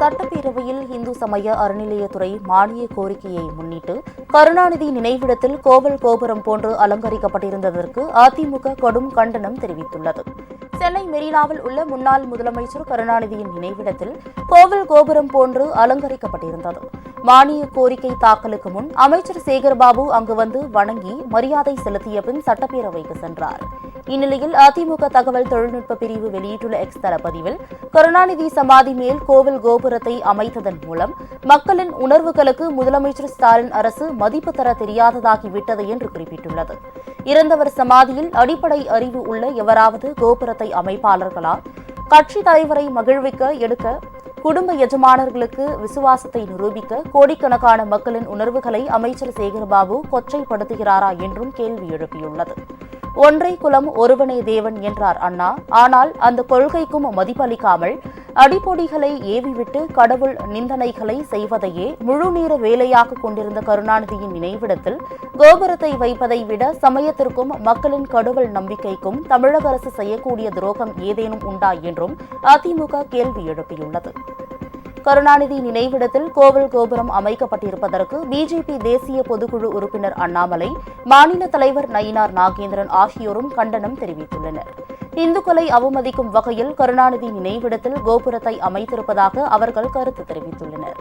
சட்டப்பேரவையில் இந்து சமய அறநிலையத்துறை மானிய கோரிக்கையை முன்னிட்டு கருணாநிதி நினைவிடத்தில் கோவில் கோபுரம் போன்று அலங்கரிக்கப்பட்டிருந்ததற்கு அதிமுக கடும் கண்டனம் தெரிவித்துள்ளது. சென்னை மெரினாவில் உள்ள முன்னாள் முதலமைச்சர் கருணாநிதியின் நினைவிடத்தில் கோவில் கோபுரம் போன்று அலங்கரிக்கப்பட்டிருந்தது. மானிய கோரிக்கை தாக்கலுக்கு முன் அமைச்சர் சேகர்பாபு அங்கு வந்து வணங்கி மரியாதை செலுத்திய பின் சட்டப்பேரவைக்கு சென்றார். இந்நிலையில் அதிமுக தகவல் தொழில்நுட்ப பிரிவு வெளியிட்டுள்ள எக்ஸ் தளப்பதிவில் கருணாநிதி சமாதி மேல் கோவில் கோபுரத்தை அமைத்ததன் மூலம் மக்களின் உணர்வுகளுக்கு முதலமைச்சர் ஸ்டாலின் அரசு மதிப்பு தர தெரியாததாகிவிட்டது என்று குறிப்பிட்டுள்ளது. இறந்தவர் சமாதியில் அடிப்படை அறிவு உள்ள எவராவது கோபுரத்தை அமைப்பாளர்களா? கட்சி தலைவரை மகிழ்விக்க எடுக்க குடும்ப எஜமானர்களுக்கு விசுவாசத்தை நிரூபிக்க கோடிக்கணக்கான மக்களின் உணர்வுகளை அமைச்சர் சேகர்பாபு கொச்சைப்படுத்துகிறாரா என்றும் கேள்வி எழுப்பியுள்ளது. ஒன்றை குலம் ஒருவனே தேவன் என்றார் அண்ணா. ஆனால் அந்த கொள்கைக்கும் மதிப்பளிக்காமல் அடிப்பொடிகளை ஏவிவிட்டு கடவுள் நிந்தனைகளை செய்வதையே முழுநீர வேலையாக கொண்டிருந்த கருணாநிதியின் நினைவிடத்தில் கோபுரத்தை வைப்பதை விட சமயத்திற்கும் மக்களின் கடவுள் நம்பிக்கைக்கும் தமிழக அரசு செய்யக்கூடிய துரோகம் ஏதேனும் உண்டா என்றும் அதிமுக கேள்வி எழுப்பியுள்ளது. கருணாநிதி நினைவிடத்தில் கோவில் கோபுரம் அமைக்கப்பட்டிருப்பதற்கு பிஜேபி தேசிய பொதுக்குழு உறுப்பினர் அண்ணாமலை மாநில தலைவர் நயினார் நாகேந்திரன் ஆகியோரும் கண்டனம் தெரிவித்துள்ளனர். இந்துக்களை அவமதிக்கும் வகையில் கருணாநிதி நினைவிடத்தில் கோபுரத்தை அமைத்திருப்பதாக அவர்கள் கருத்து தெரிவித்துள்ளனர்.